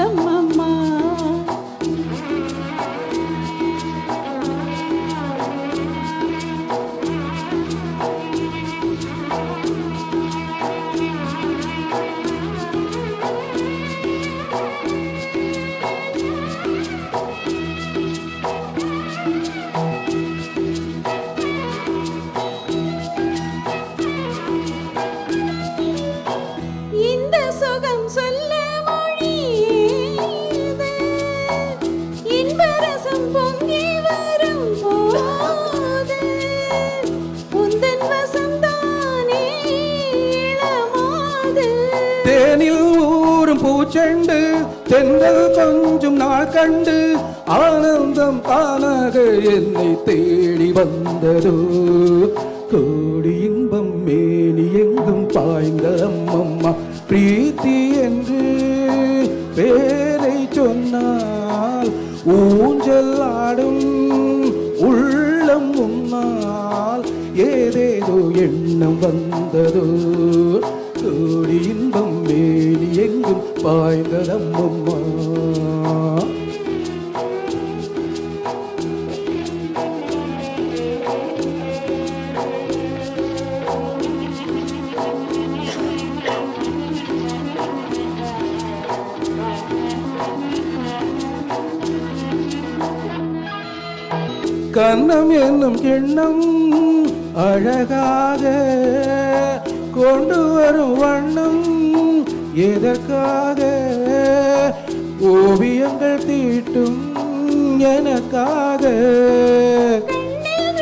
Je. பூச்செண்டு தென்றல் கொஞ்சம் நாள் கண்டு ஆனந்தம் தானாக என்னை தேடி வந்ததோ. கோடி இன்பம் மேனி எங்கும் பாய்ந்த அம்மம்மா பிரீத்தி என்று பேரை சொன்னால் ஊஞ்சல் ஆடும் உள்ளம் முன்னால் ஏதேதோ எண்ணம் வந்ததோ. கோடி இன்பம் மேனி எங்கும் பாய்ந்ததம்மம்மா கண்ணம் என்னும் எண்ணம் அழகாக கொண்டு வரும் வண்ணம் எதற்காக ஓவியங்கள் தீட்டும் எனக்காக? கண்ணில்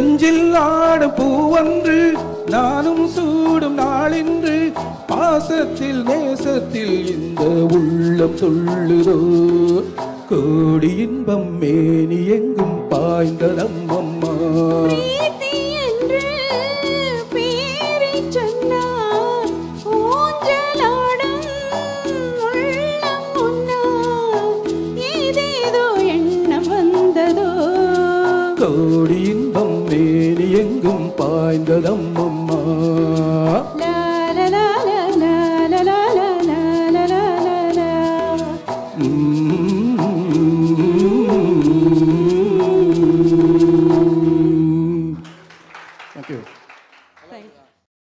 நெஞ்சில் ஆடும் பூவன்று நானும் சூடும் நாளின்று பாசத்தில் நேசத்தில் இந்த உள்ளம் சொல்லுதோ? கோடி இன்பம் மேனி எங்கும் பாய்ந்த நம்மம்மா கோடி இன்பம் மேனி எங்கும் பாய்ந்ததம்மம்மா